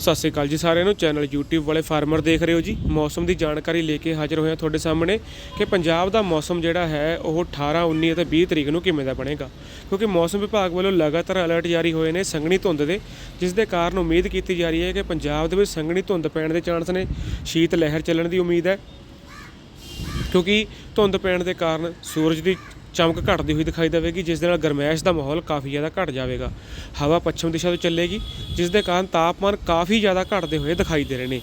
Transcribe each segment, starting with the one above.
ਸਤਿ ਸ਼੍ਰੀ ਅਕਾਲ ਜੀ ਸਾਰਿਆਂ ਨੂੰ। ਚੈਨਲ YouTube ਵਾਲੇ ਫਾਰਮਰ ਦੇਖ ਰਹੇ ਹੋ ਜੀ। ਮੌਸਮ ਦੀ ਜਾਣਕਾਰੀ ਲੈ ਕੇ ਹਾਜ਼ਰ ਹੋਇਆ ਤੁਹਾਡੇ ਸਾਹਮਣੇ ਕਿ ਪੰਜਾਬ ਦਾ ਮੌਸਮ ਜਿਹੜਾ ਹੈ, ਉਹ 18 19 ਅਤੇ 20 ਤਰੀਕ ਨੂੰ ਕਿਵੇਂ ਦਾ ਬਣੇਗਾ? ਕਿਉਂਕਿ ਮੌਸਮ ਵਿਭਾਗ ਵੱਲੋਂ ਲਗਾਤਾਰ ਅਲਰਟ ਜਾਰੀ ਹੋਏ ਨੇ ਸੰਘਣੀ ਧੁੰਦ ਦੇ, ਜਿਸ ਦੇ ਕਾਰਨ ਉਮੀਦ ਕੀਤੀ ਜਾ ਰਹੀ ਹੈ ਕਿ ਪੰਜਾਬ ਦੇ ਵਿੱਚ ਸੰਘਣੀ ਧੁੰਦ ਪੈਣ ਦੇ ਚਾਂਸ ਨੇ। ਸ਼ੀਤ ਲਹਿਰ ਚੱਲਣ ਦੀ ਉਮੀਦ ਹੈ। ਕਿਉਂਕਿ ਧੁੰਦ ਪੈਣ ਦੇ ਕਾਰਨ ਸੂਰਜ ਦੀ ਚਮਕ ਘਟਦੀ ਹੋਈ ਦਿਖਾਈ ਦੇਵੇਗੀ, ਜਿਸ ਦੇ ਨਾਲ ਗਰਮੈਸ਼ ਦਾ ਮਾਹੌਲ ਕਾਫੀ ਜ਼ਿਆਦਾ ਘਟ ਜਾਵੇਗਾ। ਹਵਾ ਪੱਛਮ ਦਿਸ਼ਾ ਤੋਂ ਚੱਲੇਗੀ, ਜਿਸ ਦੇ ਕਾਰਨ ਤਾਪਮਾਨ ਕਾਫੀ ਜ਼ਿਆਦਾ ਘਟਦੇ ਹੋਏ ਦਿਖਾਈ ਦੇ ਰਹੇ ਨੇ।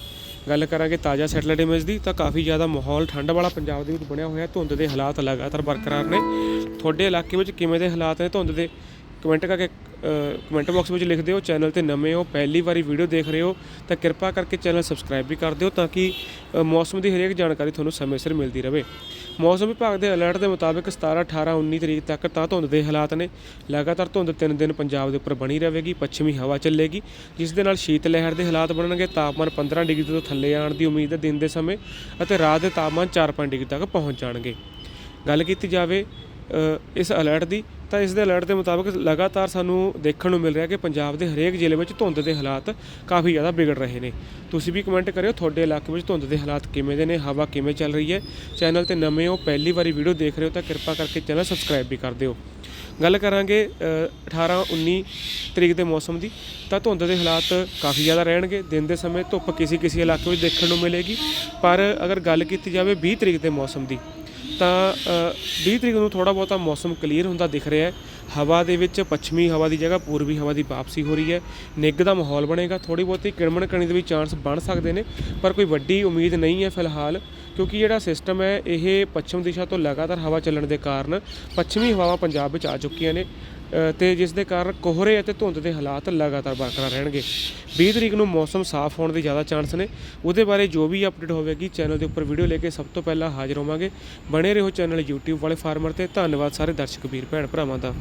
ਗੱਲ ਕਰਾਂਗੇ ਤਾਜ਼ਾ ਸੈਟਲਾਈਟ ਇਮੇਜ ਦੀ, ਤਾਂ ਕਾਫੀ ਜ਼ਿਆਦਾ ਮਾਹੌਲ ਠੰਡ ਵਾਲਾ ਪੰਜਾਬ ਦੇ ਵਿੱਚ ਬਣਿਆ ਹੋਇਆ ਧੁੰਦ ਦੇ ਹਾਲਾਤ ਲਗਾਤਾਰ ਬਰਕਰਾਰ ਨੇ। ਤੁਹਾਡੇ ਇਲਾਕੇ ਵਿੱਚ ਕਿਵੇਂ ਦੇ ਹਾਲਾਤ ਨੇ ਧੁੰਦ ਦੇ? ਕਮੈਂਟ ਕਰਕੇ ਕਮੈਂਟ ਬਾਕਸ ਵਿੱਚ ਲਿਖ ਦਿਓ। ਚੈਨਲ ਤੇ ਨਵੇਂ ਹੋ, ਪਹਿਲੀ ਵਾਰੀ ਵੀਡੀਓ ਦੇਖ ਰਹੇ ਹੋ, ਤਾਂ ਕਿਰਪਾ ਕਰਕੇ ਚੈਨਲ ਸਬਸਕ੍ਰਾਈਬ ਵੀ ਕਰ ਦਿਓ ਤਾਂ ਕਿ ਮੌਸਮ ਦੀ ਹਰੇਕ ਜਾਣਕਾਰੀ ਤੁਹਾਨੂੰ ਸਮੇਂ ਸਿਰ ਮਿਲਦੀ ਰਹੇ। ਮੌਸਮ ਵਿਭਾਗ ਦੇ ਅਲਰਟ ਦੇ ਮੁਤਾਬਕ 17 18 19 ਤਰੀਕ ਤੱਕ ਤਾਂ ਧੁੰਦ ਦੇ ਹਾਲਾਤ ਨੇ। ਲਗਾਤਾਰ ਧੁੰਦ 3 ਦਿਨ ਪੰਜਾਬ ਦੇ ਉੱਪਰ ਬਣੀ ਰਹੇਗੀ, ਪੱਛਮੀ ਹਵਾ ਚੱਲੇਗੀ, ਜਿਸ ਦੇ ਨਾਲ ਸ਼ੀਤ ਲਹਿਰ ਦੇ ਹਾਲਾਤ ਬਣਨਗੇ। ਤਾਪਮਾਨ 15 ਡਿਗਰੀ ਤੋਂ ਥੱਲੇ ਆਉਣ ਦੀ ਉਮੀਦ ਹੈ ਦਿਨ ਦੇ ਸਮੇਂ ਅਤੇ ਰਾਤ ਦੇ ਤਾਪਮਾਨ 4-5 ਡਿਗਰੀ ਤੱਕ ਪਹੁੰਚ ਜਾਣਗੇ। ਗੱਲ ਕੀਤੀ ਜਾਵੇ ਇਸ ਅਲਰਟ ਦੀ ਤਾਂ ਇਸ ਦੇ ਅਲਰਟ ਦੇ ਮੁਤਾਬਕ ਲਗਾਤਾਰ ਸਾਨੂੰ ਦੇਖਣ ਨੂੰ ਮਿਲ ਰਿਹਾ ਕਿ ਪੰਜਾਬ ਦੇ ਹਰੇਕ ਜ਼ਿਲ੍ਹੇ ਵਿੱਚ ਧੁੰਦ ਦੇ ਹਾਲਾਤ ਕਾਫੀ ਜ਼ਿਆਦਾ ਵਿਗੜ ਰਹੇ ਨੇ। ਤੁਸੀਂ ਵੀ ਕਮੈਂਟ ਕਰਿਓ ਤੁਹਾਡੇ ਇਲਾਕੇ ਵਿੱਚ ਧੁੰਦ ਦੇ ਹਾਲਾਤ ਕਿਵੇਂ ਦੇ ਨੇ ਹਵਾ ਕਿਵੇਂ ਚੱਲ ਰਹੀ ਹੈ? ਚੈਨਲ ਤੇ ਨਵੇਂ ਹੋ ਪਹਿਲੀ ਵਾਰੀ ਵੀਡੀਓ ਦੇਖ ਰਹੇ ਹੋ ਤਾਂ ਕਿਰਪਾ ਕਰਕੇ ਚੈਨਲ ਸਬਸਕ੍ਰਾਈਬ ਵੀ ਕਰ ਦਿਓ। ਗੱਲ ਕਰਾਂਗੇ ਅ, 18 19 ਤਰੀਕ ਦੇ ਮੌਸਮ ਦੀ ਤਾਂ ਧੁੰਦ ਦੇ ਹਾਲਾਤ ਕਾਫੀ ਜ਼ਿਆਦਾ ਰਹਿਣਗੇ। ਦਿਨ ਦੇ ਸਮੇਂ ਧੁੱਪ ਕਿਸੇ ਕਿਸੇ ਇਲਾਕੇ ਵਿੱਚ ਦੇਖਣ ਨੂੰ ਮਿਲੇਗੀ। ਪਰ ਅਗਰ ਗੱਲ ਕੀਤੀ ਜਾਵੇ 20 ਤਰੀਕ ਦੇ ਮੌਸਮ ਦੀ ਤਾਂ ਅ, 20 ਤਰੀਕ ਨੂੰ ਥੋੜਾ ਬਹੁਤਾ ਮੌਸਮ ਕਲੀਅਰ ਹੁੰਦਾ ਦਿਖ ਰਿਹਾ ਹੈ। ਹਵਾ ਦੇ ਵਿੱਚ ਪੱਛਮੀ ਹਵਾ ਦੀ ਜਗ੍ਹਾ ਪੂਰਬੀ ਹਵਾ ਦੀ ਵਾਪਸੀ ਹੋ ਰਹੀ ਹੈ। ਨਿੱਘ ਦਾ ਮਾਹੌਲ ਬਣੇਗਾ। ਥੋੜੀ ਬਹੁਤੀ ਕਿਣਮਣ ਕਣੀ ਦੇ ਵੀ ਚਾਂਸ ਬਣ ਸਕਦੇ ਨੇ ਪਰ ਕੋਈ ਵੱਡੀ ਉਮੀਦ ਨਹੀਂ ਹੈ ਫਿਲਹਾਲ ਕਿਉਂਕਿ ਜਿਹੜਾ ਸਿਸਟਮ ਹੈ ਇਹ ਪੱਛਮ ਦਿਸ਼ਾ ਤੋਂ ਲਗਾਤਾਰ ਹਵਾ ਚੱਲਣ ਦੇ ਕਾਰਨ ਪੱਛਮੀ ਹਵਾਵਾਂ ਪੰਜਾਬ ਵਿੱਚ ਆ ਚੁੱਕੀਆਂ ਨੇ। ਤੇ ਜਿਸ ਦੇ ਕਾਰਨ ਕੋਹਰੇ ਅਤੇ ਧੁੰਦ ਦੇ ਹਾਲਾਤ ਲਗਾਤਾਰ ਬਰਕਰਾਰ ਰਹਿਣਗੇ। 20 ਤਰੀਕ ਨੂੰ ਮੌਸਮ ਸਾਫ਼ ਹੋਣ ਦੇ ਜ਼ਿਆਦਾ ਚਾਂਸ ਨੇ। ਉਹਦੇ ਬਾਰੇ ਜੋ ਵੀ ਅਪਡੇਟ ਹੋਵੇਗੀ ਚੈਨਲ ਦੇ ਉੱਪਰ ਵੀਡੀਓ ਲੈ ਕੇ ਸਭ ਤੋਂ ਪਹਿਲਾਂ ਹਾਜ਼ਰ ਹੋਵਾਂਗੇ। ਬਣੇ ਰਹੋ ਚੈਨਲ YouTube ਵਾਲੇ ਫਾਰਮਰ ਤੇ। ਧੰਨਵਾਦ ਸਾਰੇ ਦਰਸ਼ਕ, ਵੀਰ, ਭੈਣ ਭਰਾਵਾਂ ਦਾ।